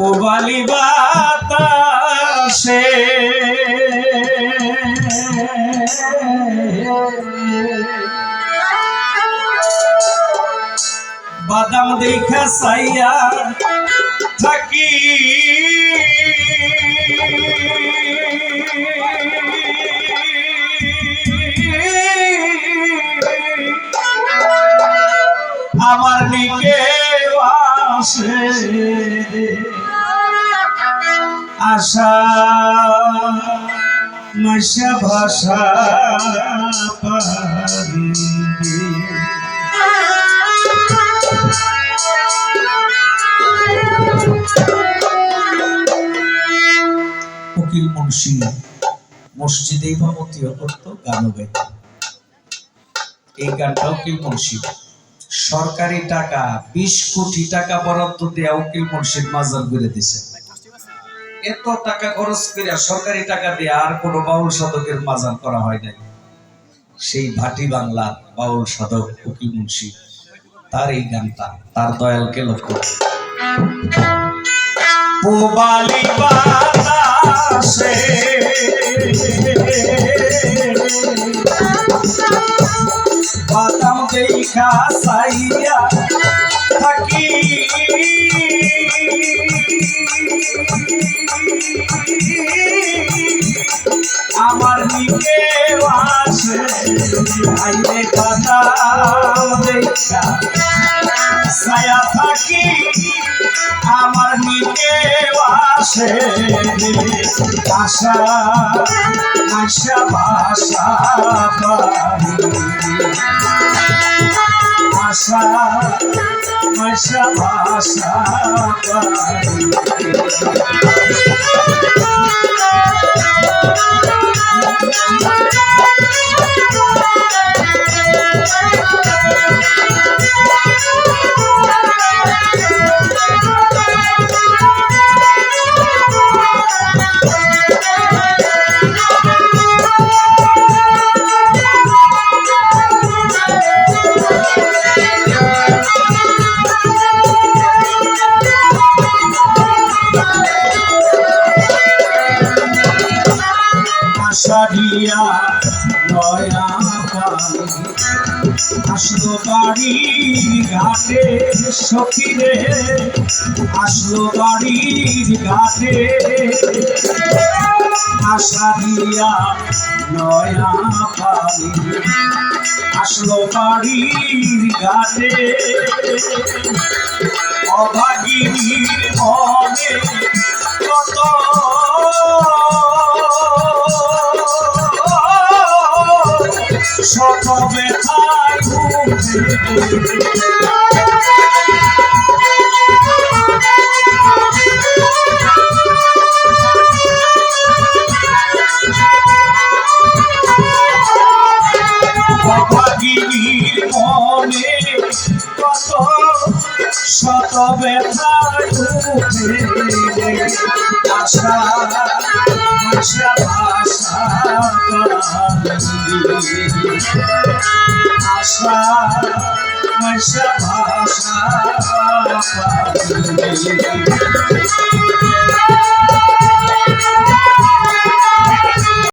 পোবালি বাতাসে। বাদাম দেখা সাইয়া থাকি। আমার নিকে আসে। আশা ভাষা উকিল মুন্সি, মসজিদে ইমামতিও করত গানও গাইত। এই গানটা উকিল মুন্সি। সরকারি টাকা, বিশ কোটি টাকা বরাদ্দ দেয়া উকিল মুন্সির মাজার করে দিছে। এত টাকা খরচ করে সরকারি টাকা দিয়ে আর কোন বাউল সাধকের মাজার করা হয় নাই সেই ভাটি বাংলা বাউল সাধক উকিল মুন্সি, তার এই গানটা, তার দয়ালকে লক্ষ্য। পুবালি দেখা সাইয়া আমার নিকে আসে আইরে বাদাম দেখা ছায়া থাকি, আমার নিকে আসে। আশা আশা ভাষা আশা আশা ভাষা আষাঢ়িয়া নয়া আসলো বাড়ির ঘাটে সখীরে, আসলো বাড়ির ঘাটে আষাঢ়িয়া নয়া পানি আসলো বাড়ির ঘাটে অভাগিনীর মনে শত ব্যথায় ভুগে অভাগিনীর মনে কত শত আশা আশা ভাষা। আশা ভাষা।